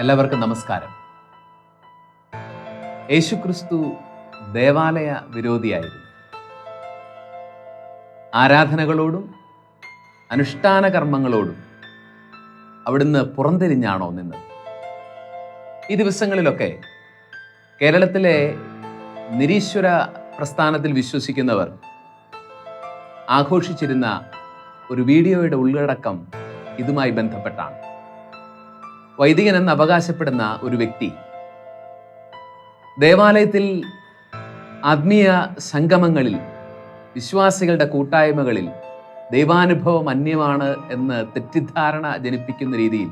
എല്ലാവർക്കും നമസ്കാരം. യേശുക്രിസ്തു ദേവാലയ വിരോധിയായിരുന്നു. ആരാധനകളോടും അനുഷ്ഠാന കർമ്മങ്ങളോടും അവിടുന്ന് പുറംതിരിഞ്ഞാണോ നിന്ന് ഈ ദിവസങ്ങളിലൊക്കെ കേരളത്തിലെ നിരീശ്വര പ്രസ്ഥാനത്തിൽ വിശ്വസിക്കുന്നവർ ആഘോഷിച്ചിരുന്ന ഒരു വീഡിയോയുടെ ഉള്ളടക്കം ഇതുമായി ബന്ധപ്പെട്ടാണ്. വൈദികൻ എന്ന് അവകാശപ്പെടുന്ന ഒരു വ്യക്തി. ദേവാലയത്തിൽ ആത്മീയ സംഗമങ്ങളിൽ വിശ്വാസികളുടെ കൂട്ടായ്മകളിൽ ദൈവാനുഭവം അന്യമാണ് എന്ന് തെറ്റിദ്ധാരണ ജനിപ്പിക്കുന്ന രീതിയിൽ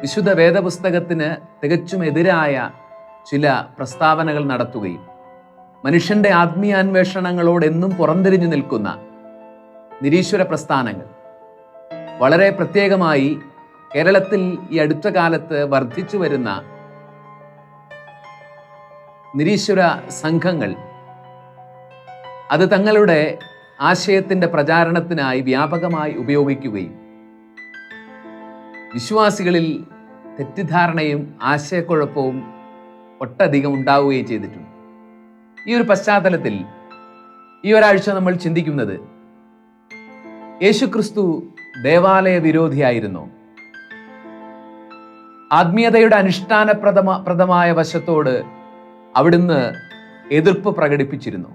വിശുദ്ധ വേദപുസ്തകത്തിന് തികച്ചും എതിരായ ചില പ്രസ്താവനകൾ നടത്തുകയും മനുഷ്യന്റെ ആത്മീയാന്വേഷണങ്ങളോട് എന്നും പുറംതിരിഞ്ഞു നിൽക്കുന്ന നിരീശ്വര പ്രസ്ഥാനങ്ങൾ. വളരെ പ്രത്യേകമായി കേരളത്തിൽ ഈ അടുത്ത കാലത്ത് വർദ്ധിച്ചു വരുന്ന നിരീശ്വര സംഘങ്ങൾ അത് തങ്ങളുടെ ആശയത്തിന്റെ പ്രചാരണത്തിനായി വ്യാപകമായി ഉപയോഗിക്കുകയും വിശ്വാസികളിൽ തെറ്റിദ്ധാരണയും ആശയക്കുഴപ്പവും ഒട്ടധികം ഉണ്ടാവുകയും ചെയ്തിട്ടുണ്ട്. ഈ ഒരു പശ്ചാത്തലത്തിൽ ഈ ഒരാഴ്ച നമ്മൾ ചിന്തിക്കുന്നത് യേശുക്രിസ്തു ദേവാലയ വിരോധിയായിരുന്നു? ആത്മീയതയുടെ അനുഷ്ഠാനപ്രദമ പ്രദമായ വശത്തോട് അവിടുന്ന് എതിർപ്പ് പ്രകടിപ്പിച്ചിരുന്നു.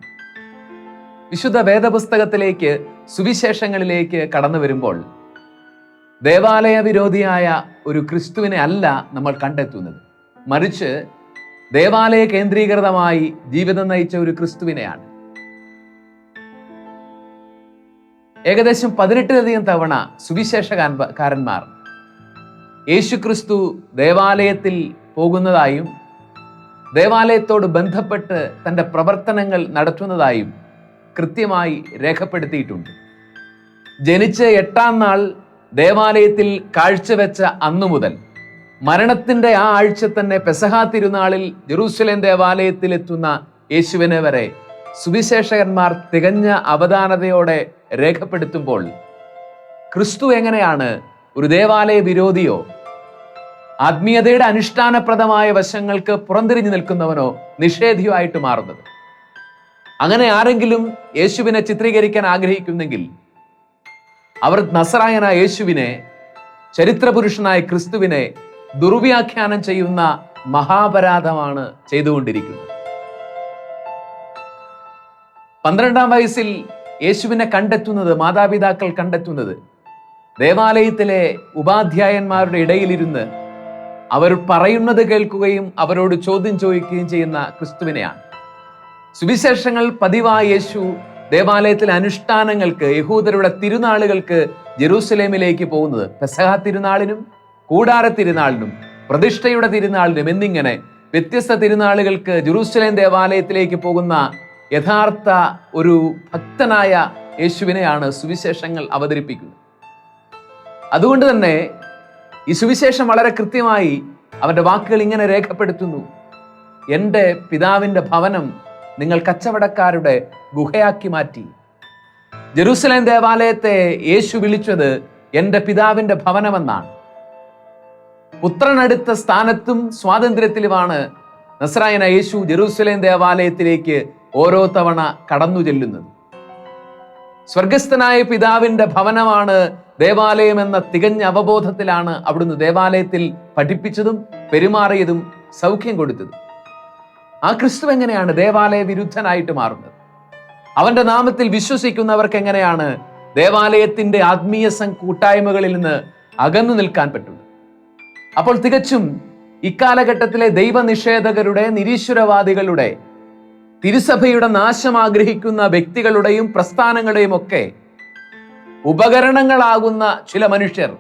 വിശുദ്ധ വേദപുസ്തകത്തിലേക്ക് സുവിശേഷങ്ങളിലേക്ക് കടന്നു വരുമ്പോൾ ദേവാലയ വിരോധിയായ ഒരു ക്രിസ്തുവിനെ അല്ല നമ്മൾ കണ്ടെത്തുന്നത്. മറിച്ച് ദേവാലയ കേന്ദ്രീകൃതമായി ജീവിതം നയിച്ച ഒരു ക്രിസ്തുവിനെയാണ്. ഏകദേശം പതിനെട്ടിലധികം തവണ സുവിശേഷകാരന്മാർ യേശുക്രിസ്തു ദേവാലയത്തിൽ പോകുന്നതായും ദേവാലയത്തോട് ബന്ധപ്പെട്ട് തന്റെ പ്രവർത്തനങ്ങൾ നടത്തുന്നതായും കൃത്യമായി രേഖപ്പെടുത്തിയിട്ടുണ്ട്. ജനിച്ച് എട്ടാം നാൾ ദേവാലയത്തിൽ കാഴ്ചവെച്ച അന്നു മുതൽ മരണത്തിന്റെ ആ ആഴ്ച തന്നെ പെസഹാ തിരുനാളിൽ ജെറൂസലേം ദേവാലയത്തിലെത്തുന്ന യേശുവിനെ വരെ സുവിശേഷകന്മാർ തികഞ്ഞ അവധാനതയോടെ രേഖപ്പെടുത്തുമ്പോൾ ക്രിസ്തു എങ്ങനെയാണ് ഒരു ദേവാലയ വിരോധിയോ ആത്മീയതയുടെ അനുഷ്ഠാനപ്രദമായ വശങ്ങൾക്ക് പുറംതിരിഞ്ഞു നിൽക്കുന്നവനോ നിഷേധിയോ ആയിട്ട് മാറുന്നത്. അങ്ങനെ ആരെങ്കിലും യേശുവിനെ ചിത്രീകരിക്കാൻ ആഗ്രഹിക്കുന്നെങ്കിൽ അവർ നസറായന യേശുവിനെ ചരിത്രപുരുഷനായ ക്രിസ്തുവിനെ ദുർവ്യാഖ്യാനം ചെയ്യുന്ന മഹാപരാധമാണ് ചെയ്തുകൊണ്ടിരിക്കുന്നത്. പന്ത്രണ്ടാം വയസ്സിൽ യേശുവിനെ കണ്ടെത്തുന്നത് മാതാപിതാക്കൾ കണ്ടെത്തുന്നത് ദേവാലയത്തിലെ ഉപാധ്യായന്മാരുടെ ഇടയിലിരുന്ന് അവർ പറയുന്നത് കേൾക്കുകയും അവരോട് ചോദ്യം ചോദിക്കുകയും ചെയ്യുന്ന ക്രിസ്തുവിനെയാണ്. സുവിശേഷങ്ങൾ പതിവായ യേശു ദേവാലയത്തിലെ അനുഷ്ഠാനങ്ങൾക്ക് യഹൂദരുടെ തിരുനാളുകൾക്ക് ജെറൂസലേമിലേക്ക് പോകുന്നത് പെസഹ തിരുനാളിനും കൂടാര തിരുനാളിനും പ്രതിഷ്ഠയുടെ തിരുനാളിനും എന്നിങ്ങനെ വ്യത്യസ്ത തിരുനാളുകൾക്ക് ജെറൂസലേം ദേവാലയത്തിലേക്ക് പോകുന്ന യഥാർത്ഥ ഒരു ഭക്തനായ യേശുവിനെയാണ് സുവിശേഷങ്ങൾ അവതരിപ്പിക്കുന്നത്. അതുകൊണ്ട് തന്നെ ഈ സുവിശേഷം വളരെ കൃത്യമായി അവന്റെ വാക്കുകൾ ഇങ്ങനെ രേഖപ്പെടുത്തുന്നു. എന്റെ പിതാവിന്റെ ഭവനം നിങ്ങൾ കച്ചവടക്കാരുടെ ഗുഹയാക്കി മാറ്റി. ജെറൂസലേം ദേവാലയത്തെ യേശു വിളിച്ചത് എന്റെ പിതാവിന്റെ ഭവനമെന്നാണ്. പുത്രനടുത്ത സ്ഥാനത്തും സ്വാതന്ത്ര്യത്തിലുമാണ് നസ്രായന യേശു ജെറൂസലേം ദേവാലയത്തിലേക്ക് ഓരോ തവണ കടന്നു ചെല്ലുന്നത് സ്വർഗസ്ഥനായ പിതാവിന്റെ ഭവനമാണ് ദേവാലയം എന്ന തികഞ്ഞ അവബോധത്തിലാണ് അവിടുന്ന് ദേവാലയത്തിൽ പഠിപ്പിച്ചതും പെരുമാറിയതും സൗഖ്യം കൊടുത്തതും. ആ ക്രിസ്തു എങ്ങനെയാണ് ദേവാലയ വിരുദ്ധനായിട്ട് മാറുന്നത്? അവന്റെ നാമത്തിൽ വിശ്വസിക്കുന്നവർക്ക് എങ്ങനെയാണ് ദേവാലയത്തിന്റെ ആത്മീയ കൂട്ടായ്മകളിൽ നിന്ന് അകന്നു നിൽക്കാൻ പറ്റുന്നത്? അപ്പോൾ തികച്ചും ഇക്കാലഘട്ടത്തിലെ ദൈവനിഷേധകരുടെ നിരീശ്വരവാദികളുടെ തിരുസഭയുടെ നാശം ആഗ്രഹിക്കുന്ന വ്യക്തികളുടെയും പ്രസ്ഥാനങ്ങളുടെയും ഒക്കെ ഉപകരണങ്ങളാകുന്ന ചില മനുഷ്യർ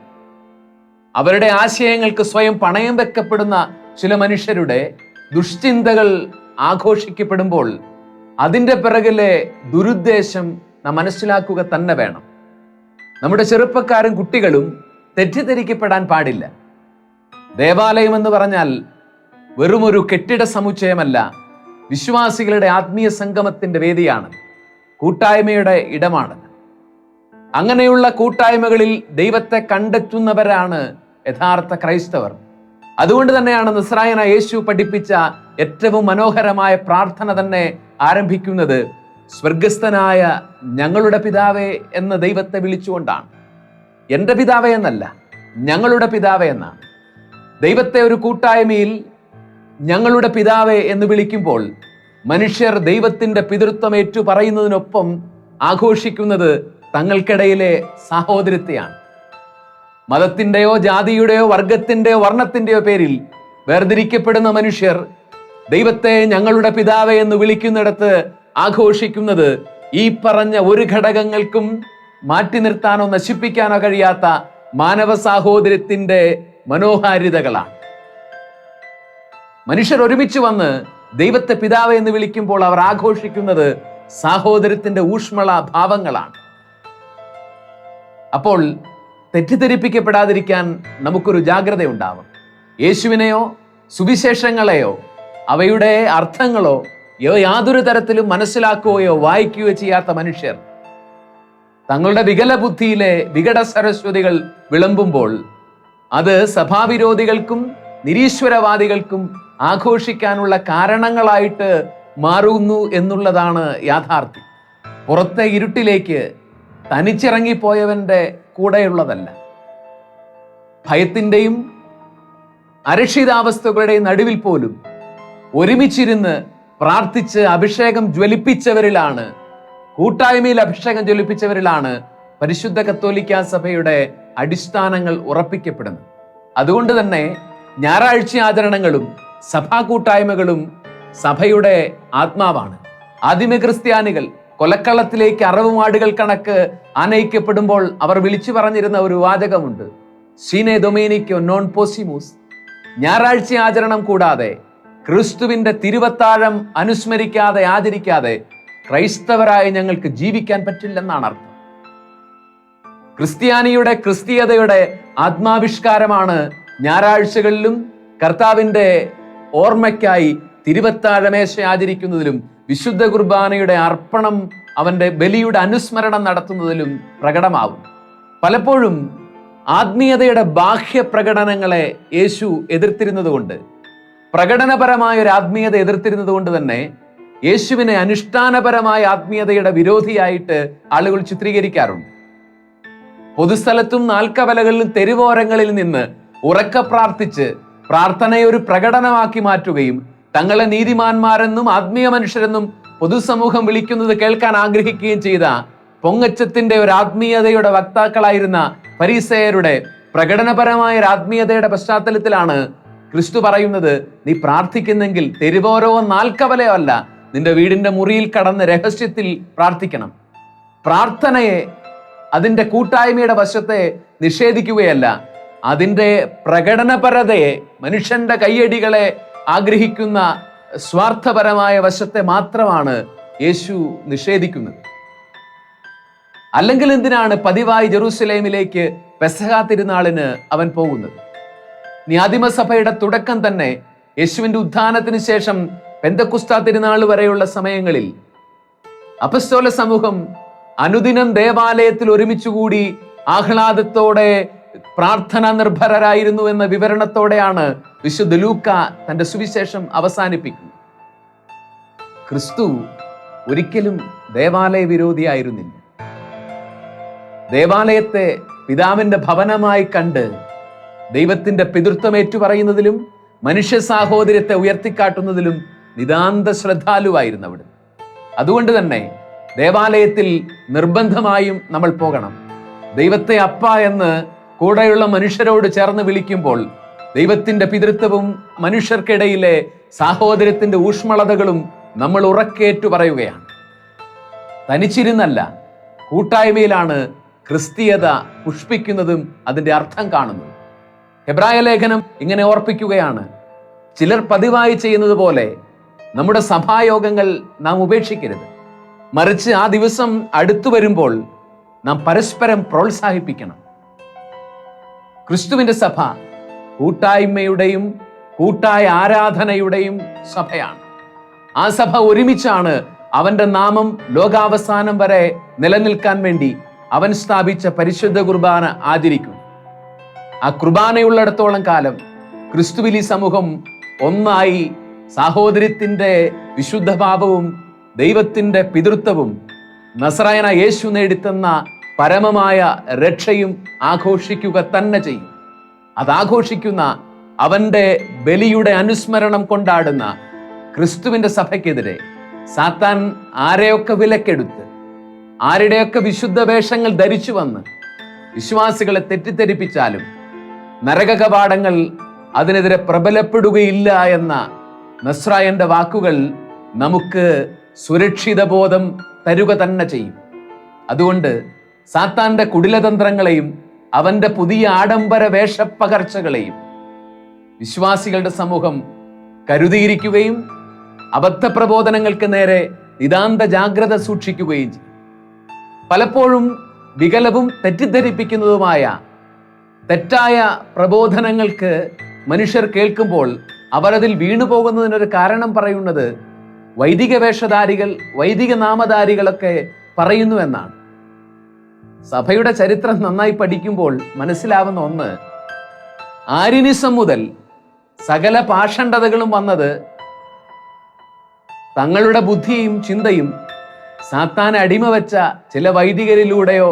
അവരുടെ ആശയങ്ങൾക്ക് സ്വയം പണയം വെക്കപ്പെടുന്ന ചില മനുഷ്യരുടെ ദുഷ്ചിന്തകൾ ആഘോഷിക്കപ്പെടുമ്പോൾ അതിന്റെ പിറകിലെ ദുരുദ്ദേശം നാം മനസ്സിലാക്കുക തന്നെ വേണം. നമ്മുടെ ചെറുപ്പക്കാരും കുട്ടികളും തെറ്റിദ്ധരിക്കപ്പെടാൻ പാടില്ല. ദേവാലയം എന്ന് പറഞ്ഞാൽ വെറുമൊരു കെട്ടിട സമുച്ചയമല്ല വിശ്വാസികളുടെ ആത്മീയ സംഗമത്തിന്റെ വേദിയാണ്. കൂട്ടായ്മയുടെ ഇടമാണ്. അങ്ങനെയുള്ള കൂട്ടായ്മകളിൽ ദൈവത്തെ കണ്ടെത്തുന്നവരാണ് യഥാർത്ഥ ക്രൈസ്തവർ. അതുകൊണ്ട് തന്നെയാണ് നിസ്രായന യേശു പഠിപ്പിച്ച ഏറ്റവും മനോഹരമായ പ്രാർത്ഥന തന്നെ ആരംഭിക്കുന്നത് സ്വർഗസ്ഥനായ ഞങ്ങളുടെ പിതാവേ എന്ന ദൈവത്തെ വിളിച്ചുകൊണ്ടാണ്. എന്റെ പിതാവേ എന്നല്ല ഞങ്ങളുടെ പിതാവേ എന്നാണ്. ദൈവത്തെ ഒരു കൂട്ടായ്മയിൽ ഞങ്ങളുടെ പിതാവേ എന്ന് വിളിക്കുമ്പോൾ മനുഷ്യർ ദൈവത്തിന്റെ പിതൃത്വം ഏറ്റു പറയുന്നതിനൊപ്പം ആഘോഷിക്കുന്നത് തങ്ങൾക്കിടയിലെ സാഹോദര്യത്തെയാണ് മതത്തിന്റെയോ ജാതിയുടെയോ വർഗത്തിന്റെയോ വർണത്തിന്റെയോ പേരിൽ വേർതിരിക്കപ്പെടുന്ന മനുഷ്യർ ദൈവത്തെ ഞങ്ങളുടെ പിതാവേ എന്ന് വിളിക്കുന്നിടത്ത് ആഘോഷിക്കുന്നത് ഈ പറഞ്ഞ ഒരു ഘടകങ്ങൾക്കും മാറ്റി നിർത്താനോ നശിപ്പിക്കാനോ കഴിയാത്ത മാനവ സാഹോദര്യത്തിന്റെ മനോഹാരിതകളാണ്. മനുഷ്യർ ഒരുമിച്ച് വന്ന് ദൈവത്തെ പിതാവ് എന്ന് വിളിക്കുമ്പോൾ അവർ ആഘോഷിക്കുന്നത് സാഹോദര്യത്തിന്റെ ഊഷ്മള ഭാവങ്ങളാണ്. അപ്പോൾ തെറ്റിദ്ധരിപ്പിക്കപ്പെടാതിരിക്കാൻ നമുക്കൊരു ജാഗ്രത ഉണ്ടാവും യേശുവിനെയോ സുവിശേഷങ്ങളെയോ അവയുടെ അർത്ഥങ്ങളോ യാതൊരു തരത്തിലും മനസ്സിലാക്കുകയോ വായിക്കുകയോ ചെയ്യാത്ത മനുഷ്യർ തങ്ങളുടെ വികല ബുദ്ധിയിലെ വികട സരസ്വതികൾ വിളമ്പുമ്പോൾ അത് സഭാവിരോധികൾക്കും നിരീശ്വരവാദികൾക്കും ആഘോഷിക്കാനുള്ള കാരണങ്ങളായിട്ട് മാറുന്നു എന്നുള്ളതാണ് യാഥാർത്ഥ്യം. പുറത്തെ ഇരുട്ടിലേക്ക് തനിച്ചിറങ്ങിപ്പോയവന്റെ കൂടെയുള്ളതല്ല. ഭയത്തിന്റെയും അരക്ഷിതാവസ്ഥകളുടെയും നടുവിൽ പോലും ഒരുമിച്ചിരുന്ന് പ്രാർത്ഥിച്ച് അഭിഷേകം ജ്വലിപ്പിച്ചവരിലാണ് കൂട്ടായ്മയിൽ അഭിഷേകം ജ്വലിപ്പിച്ചവരിലാണ് പരിശുദ്ധ കത്തോലിക്ക സഭയുടെ അടിസ്ഥാനങ്ങൾ ഉറപ്പിക്കപ്പെടുന്നത്. അതുകൊണ്ട് തന്നെ ഞായറാഴ്ച ആചരണങ്ങളും സഭാ കൂട്ടായ്മകളും സഭയുടെ ആത്മാവാണ്. ആദിമ ക്രിസ്ത്യാനികൾ കൊലക്കളത്തിലേക്ക് അറവുമാടുകൾ കണക്ക് ആനയിക്കപ്പെടുമ്പോൾ അവർ വിളിച്ചു പറഞ്ഞിരുന്ന ഒരു വാചകമുണ്ട്. സീനെ ഡൊമേനിക്കോ നോൺ പോസിമൂസ് ഞായറാഴ്ച ആചരണം കൂടാതെ ക്രിസ്തുവിന്റെ തിരുവത്താഴം അനുസ്മരിക്കാതെ ആചരിക്കാതെ ക്രൈസ്തവരായ ഞങ്ങൾക്ക് ജീവിക്കാൻ പറ്റില്ലെന്നാണ് അർത്ഥം. ക്രിസ്ത്യാനിയുടെ ക്രിസ്തീയതയുടെ ആത്മാവിഷ്കാരമാണ് ഞായറാഴ്ചകളിലും കർത്താവിന്റെ ഓർമ്മയ്ക്കായി തിരുവത്താഴമേശ ആചരിക്കുന്നതിലും വിശുദ്ധ കുർബാനയുടെ അർപ്പണം അവന്റെ ബലിയുടെ അനുസ്മരണം നടത്തുന്നതിലും പ്രകടമാവും. പലപ്പോഴും ആത്മീയതയുടെ ബാഹ്യ പ്രകടനങ്ങളെ യേശു എതിർത്തിരുന്നതുകൊണ്ട് പ്രകടനപരമായ ഒരു ആത്മീയത എതിർത്തിരുന്നത് കൊണ്ട് തന്നെ യേശുവിനെ അനുഷ്ഠാനപരമായ ആത്മീയതയുടെ വിരോധിയായിട്ട് ആളുകൾ ചിത്രീകരിക്കാറുണ്ട്. പൊതുസ്ഥലത്തും നാൽക്കവലകളിലും തെരുവോരങ്ങളിൽ നിന്ന് ഉറക്ക പ്രാർത്ഥിച്ച് പ്രാർത്ഥനയെ ഒരു പ്രകടനമാക്കി മാറ്റുകയും തങ്ങളെ നീതിമാന്മാരെന്നും ആത്മീയ മനുഷ്യരെന്നും പൊതുസമൂഹം വിളിക്കുന്നത് കേൾക്കാൻ ആഗ്രഹിക്കുകയും ചെയ്ത പൊങ്ങച്ചത്തിന്റെ ഒരു ആത്മീയതയുടെ വക്താക്കളായിരുന്ന പരീസയരുടെ പ്രകടനപരമായ ഒരു ആത്മീയതയുടെ പശ്ചാത്തലത്തിലാണ് ക്രിസ്തു പറയുന്നത് നീ പ്രാർത്ഥിക്കുന്നെങ്കിൽ തെരുവോരോ നാൽക്കവലയോ അല്ല നിന്റെ വീടിന്റെ മുറിയിൽ കടന്ന് രഹസ്യത്തിൽ പ്രാർത്ഥിക്കണം. പ്രാർത്ഥനയെ അതിന്റെ കൂട്ടായ്മയുടെ വശത്തെ നിഷേധിക്കുകയല്ല അതിന്റെ പ്രകടനപരതയെ മനുഷ്യന്റെ കയ്യടികളെ ആഗ്രഹിക്കുന്ന സ്വാർത്ഥപരമായ വശത്തെ മാത്രമാണ് യേശു നിഷേധിക്കുന്നത്. അല്ലെങ്കിൽ എന്തിനാണ് പതിവായി ജെറൂസലേമിലേക്ക് പെസഹാ തിരുനാളിന് അവൻ പോകുന്നത്? ന്യാദിമസഭയുടെ തുടക്കം തന്നെ യേശുവിന്റെ ഉത്ഥാനത്തിന് ശേഷം പെന്തക്കുസ്ത തിരുനാൾ വരെയുള്ള സമയങ്ങളിൽ അപസ്തോല സമൂഹം അനുദിനം ദേവാലയത്തിൽ ഒരുമിച്ചുകൂടി ആഹ്ലാദത്തോടെ പ്രാർത്ഥന നിർഭരരായിരുന്നു എന്ന വിവരണത്തോടെയാണ് വിശുദ്ധ ലൂക്ക തന്റെ സുവിശേഷം അവസാനിപ്പിക്കുന്നത്. ക്രിസ്തു ഒരിക്കലും ദേവാലയ വിരോധിയായിരുന്നില്ല ദേവാലയത്തെ പിതാവിന്റെ ഭവനമായി കണ്ട് ദൈവത്തിന്റെ പിതൃത്വം ഏറ്റുപറയുന്നതിലും മനുഷ്യ സാഹോദര്യത്തെ ഉയർത്തിക്കാട്ടുന്നതിലും നിതാന്ത ശ്രദ്ധാലുവായിരുന്നു അവിടെ. അതുകൊണ്ട് തന്നെ ദേവാലയത്തിൽ നിർബന്ധമായും നമ്മൾ പോകണം. ദൈവത്തെ അപ്പ എന്ന് കൂടെയുള്ള മനുഷ്യരോട് ചേർന്ന് വിളിക്കുമ്പോൾ ദൈവത്തിന്റെ പിതൃത്വവും മനുഷ്യർക്കിടയിലെ സാഹോദര്യത്തിന്റെ ഊഷ്മളതകളും നമ്മൾ ഉറക്കേറ്റു പറയുകയാണ്. തനിച്ചിരുന്നല്ല കൂട്ടായ്മയിലാണ് ക്രിസ്തീയത പുഷ്പിക്കുന്നതും അതിന്റെ അർത്ഥം കാണുന്നതും. ഹെബ്രായ ലേഖനം ഇങ്ങനെ ഓർപ്പിക്കുകയാണ് ചിലർ പതിവായി ചെയ്യുന്നത് പോലെ നമ്മുടെ സഭായോഗങ്ങൾ നാം ഉപേക്ഷിക്കരുത്. മറിച്ച് ആ ദിവസം അടുത്തു വരുമ്പോൾ നാം പരസ്പരം പ്രോത്സാഹിപ്പിക്കണം. ക്രിസ്തുവിന്റെ സഭ കൂട്ടായ്മയുടെയും കൂട്ടായ ആരാധനയുടെയും സഭയാണ്. ആ സഭ ഒരുമിച്ചാണ് അവന്റെ നാമം ലോകാവസാനം വരെ നിലനിൽക്കാൻ വേണ്ടി അവൻ സ്ഥാപിച്ച പരിശുദ്ധ കുർബാന ആചരിക്കും ആ കുർബാനയുള്ളിടത്തോളം കാലം ക്രിസ്തുവിലി സമൂഹം ഒന്നായി സാഹോദര്യത്തിന്റെ വിശുദ്ധഭാവവും ദൈവത്തിന്റെ പിതൃത്വവും നസറായന യേശു നേടിത്തന്ന പരമമായ രക്ഷയും ആഘോഷിക്കുക തന്നെ ചെയ്യും. അതാഘോഷിക്കുന്ന അവന്റെ ബലിയുടെ അനുസ്മരണം കൊണ്ടാടുന്ന ക്രിസ്തുവിന്റെ സഭയ്ക്കെതിരെ സാത്താൻ ആരെയൊക്കെ വിലക്കെടുത്ത് ആരുടെയൊക്കെ വിശുദ്ധ വേഷങ്ങൾ ധരിച്ചു വന്ന് വിശ്വാസികളെ തെറ്റിദ്ധരിപ്പിച്ചാലും നരക കവാടങ്ങൾ അതിനെതിരെ പ്രബലപ്പെടുകയില്ല എന്ന നസ്രായന്റെ വാക്കുകൾ നമുക്ക് സുരക്ഷിത ബോധം തരുക തന്നെ ചെയ്യും. അതുകൊണ്ട് സാത്താന്റെ കുടിലതന്ത്രങ്ങളെയും അവന്റെ പുതിയ ആഡംബര വേഷപ്പകർച്ചകളെയും വിശ്വാസികളുടെ സമൂഹം കരുതിയിരിക്കുകയും അബദ്ധ പ്രബോധനങ്ങൾക്ക് നേരെ നിതാന്ത ജാഗ്രത സൂക്ഷിക്കുകയും ചെയ്യും പലപ്പോഴും വികലവും തെറ്റിദ്ധരിപ്പിക്കുന്നതുമായ തെറ്റായ പ്രബോധനങ്ങൾക്ക് മനുഷ്യർ കേൾക്കുമ്പോൾ അവരതിൽ വീണു പോകുന്നതിനൊരു കാരണം പറയുന്നത് വൈദിക വേഷധാരികൾ വൈദിക നാമധാരികളൊക്കെ പറയുന്നു എന്നാണ്. സഭയുടെ ചരിത്രം നന്നായി പഠിക്കുമ്പോൾ മനസ്സിലാവുന്ന ഒന്ന് ആര്യനിസം മുതൽ സകല പാഷണ്ഡതകളും വന്നത് തങ്ങളുടെ ബുദ്ധിയും ചിന്തയും സാത്താൻ അടിമ വെച്ച ചില വൈദികരിലൂടെയോ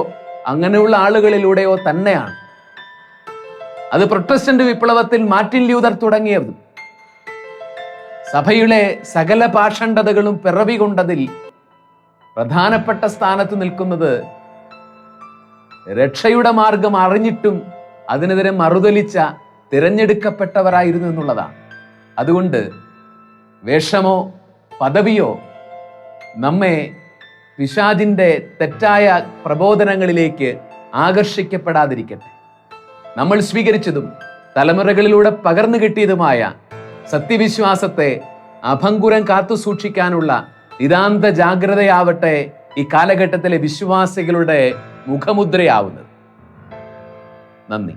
അങ്ങനെയുള്ള ആളുകളിലൂടെയോ തന്നെയാണ്. അത് പ്രൊട്ടസ്റ്റന്റ് വിപ്ലവത്തിൽ മാർട്ടിൻ ലൂതർ തുടങ്ങിയതും സഭയുടെ സകല പാഷണ്ഡതകളും പിറവി കൊണ്ടതിൽ പ്രധാനപ്പെട്ട സ്ഥാനത്ത് നിൽക്കുന്നത് രക്ഷയുടെ മാർഗം അറിഞ്ഞിട്ടും അതിനെതിരെ മറുതലിച്ച തിരഞ്ഞെടുക്കപ്പെട്ടവരായിരുന്നു എന്നുള്ളതാണ്. അതുകൊണ്ട് വേഷമോ പദവിയോ നമ്മെ പിശാജിന്റെ തെറ്റായ പ്രബോധനങ്ങളിലേക്ക് ആകർഷിക്കപ്പെടാതിരിക്കട്ടെ. നമ്മൾ സ്വീകരിച്ചതും തലമുറകളിലൂടെ പകർന്നു കിട്ടിയതുമായ സത്യവിശ്വാസത്തെ അഭങ്കുരം കാത്തു സൂക്ഷിക്കാനുള്ള നിതാന്ത ജാഗ്രതയാവട്ടെ ഈ കാലഘട്ടത്തിലെ വിശ്വാസികളുടെ മുഖമുദ്രയാവുന്നത്. നന്ദി.